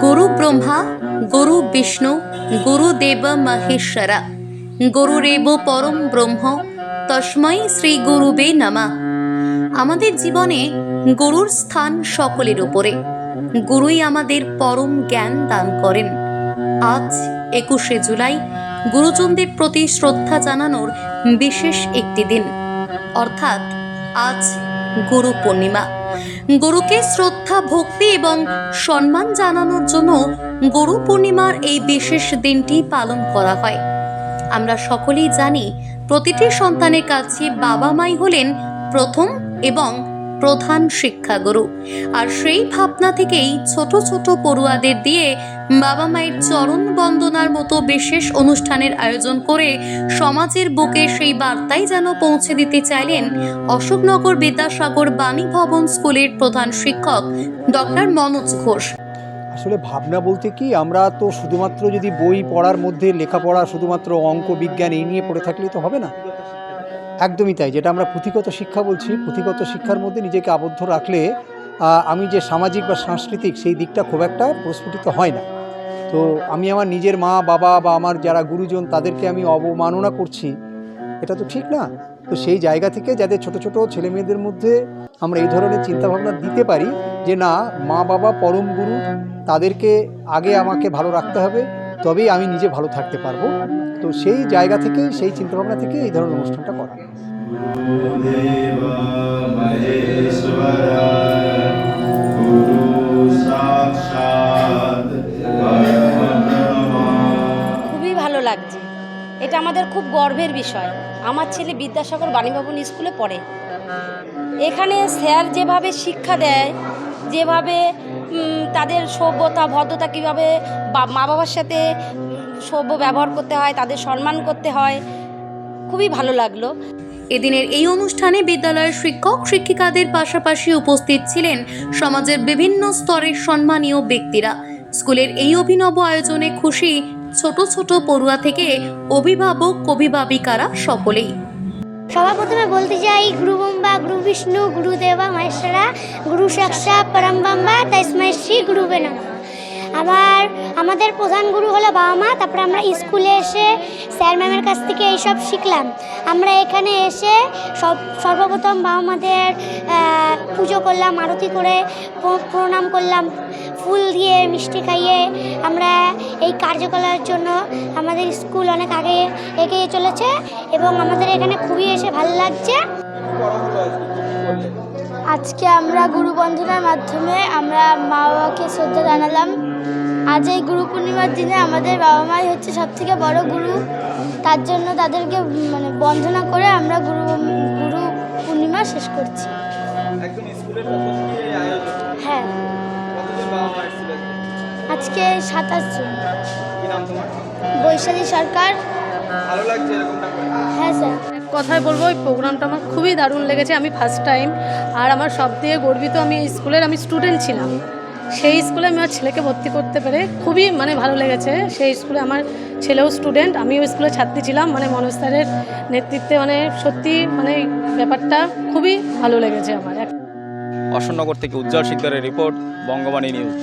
গুরু ব্রহ্মা গুরু বিষ্ণু গুরুদেব মহেশ্বর গুরুরেব পরম ব্রহ্ম তস্মৈ শ্রী গুরুবে নমঃ আমাদের জীবনে গুরুর স্থান সকলের উপরে। গুরুই আমাদের পরম জ্ঞান দান করেন। আজ একুশে জুলাই গুরুজনদের প্রতি শ্রদ্ধা জানানোর বিশেষ একটি দিন। অর্থাৎ আজ গুরু পূর্ণিমা। গুরুকে শ্রদ্ধা, ভক্তি এবং সম্মান জানানোর জন্য গুরু পূর্ণিমার এই বিশেষ দিনটি পালন করা হয়। আমরা সকলেই জানি, প্রতিটি সন্তানের কাছে বাবা মাই হলেন প্রথম এবং প্রধান শিক্ষাগুরু। আর সেই ভাবনা থেকেই ছোট ছোট পড়ুয়াদের দিয়ে বাবা মায়ের চরণ বন্দনার মতো বিশেষ অনুষ্ঠানের আয়োজন করে সমাজের বুকে সেই বার্তাই যেন পৌঁছে দিতে চাইলেন অশোকনগর বিদ্যাসাগর বাণী ভবন স্কুলের প্রধান শিক্ষক ডক্টর মনোজ ঘোষ। আসলে ভাবনা বলতে কি, আমরা তো শুধুমাত্র যদি বই পড়ার মধ্যে লেখাপড়া শুধুমাত্র অঙ্ক, বিজ্ঞান এই নিয়ে পড়ে থাকলে তো হবে না। একদমই তাই, যেটা আমরা পুঁথিগত শিক্ষা বলছি। পুঁথিগত শিক্ষার মধ্যে নিজেকে আবদ্ধ রাখলে আমি যে সামাজিক বা সাংস্কৃতিক সেই দিকটা খুব একটা প্রস্ফুটিত হয় না। তো আমি আমার নিজের মা, বাবা বা আমার যারা গুরুজন, তাদেরকে আমি অবমাননা করছি। এটা তো ঠিক না। তো সেই জায়গা থেকে যাদের ছোট ছোট ছেলে মেয়েদের মধ্যে আমরা এই ধরনের চিন্তাভাবনা দিতে পারি, যে না, মা, বাবা, পরম গুরু, তাদেরকে আগে আমাকে ভালো রাখতে হবে, তবেই আমি নিজে ভালো থাকতে পারব। তো সেই জায়গা থেকে সেই চিন্তাভাবনা থেকে এই ধরনের অনুষ্ঠানটা করা। খুবই ভালো লাগছে। এটা আমাদের খুব গর্বের বিষয়। আমার ছেলে বিদ্যাসাগর বাণীভবন স্কুলে পড়ে। এখানে স্যার যেভাবে শিক্ষা দেয়, যেভাবে তাদের সভ্যতা, ভদ্রতা কীভাবে মা বাবার সাথে সভ্য ব্যবহার করতে হয় তাদের সম্মান করতে হয়। খুবই ভালো লাগল। এদিনের এই অনুষ্ঠানে বিদ্যালয়ের শিক্ষক শিক্ষিকাদের পাশাপাশি উপস্থিত ছিলেন সমাজের বিভিন্ন স্তরের সম্মানীয় ব্যক্তিরা। স্কুলের এই অভিনব আয়োজনে খুশি ছোট ছোট পড়ুয়া থেকে অভিভাবক অভিভাবিকারা সকলেই। সবার প্রথমে বলতে চাই গুরু ব্রহ্মা গুরু বিষ্ণু গুরুদেবা মহেশ্বরা গুরু সাক্ষা পরম ব্রহ্মা তস্মৈ শ্রী গুরুবে নমঃ। আবার আমাদের প্রধান গুরু হলো বাবা মা, তারপরে আমরা স্কুলে এসে স্যার ম্যামের কাছ থেকে এইসব শিখলাম। আমরা এখানে এসে সব, সর্বপ্রথম বাবা মাদের পুজো করলাম, আরতি করে প্রণাম করলাম, ফুল দিয়ে মিষ্টি খাইয়ে আমরা এই কার্যকলাপের জন্য আমাদের স্কুল অনেক আগে এগিয়ে চলেছে এবং আমাদের এখানে খুবই এসে ভালো লাগছে। আজকে আমরা গুরু বন্ধনার মাধ্যমে আমরা মা বাবাকে শ্রদ্ধা জানালাম। আজ এই গুরু পূর্ণিমার দিনে আমাদের বাবা মাই হচ্ছে সব থেকে বড় গুরু। তার জন্য তাদেরকে মানে বন্ধনা করে আমরা গুরু গুরু পূর্ণিমা শেষ করছি। হ্যাঁ। আজকে সাতাশ জন। বৈশালী সরকার। হ্যাঁ স্যার। কথায় বলব, এই প্রোগ্রামটা আমার খুবই দারুণ লেগেছে, আমি ফার্স্ট টাইম আর আমার সব থেকে গর্বিত আমি স্কুলের আমি স্টুডেন্ট ছিলাম। সেই স্কুলে আমি আমার ছেলেকে ভর্তি করতে পেরে খুবই মানে ভালো লেগেছে। সেই স্কুলে আমার ছেলেও স্টুডেন্ট আমিও স্কুলে ছাত্রী ছিলাম মানে মনোজ স্যারের নেতৃত্বে মানে সত্যি মানে ব্যাপারটা খুবই ভালো লেগেছে আমার। অশোকনগর থেকে উজ্জ্বল শিকদারের রিপোর্ট, বঙ্গবাণী নিউজ।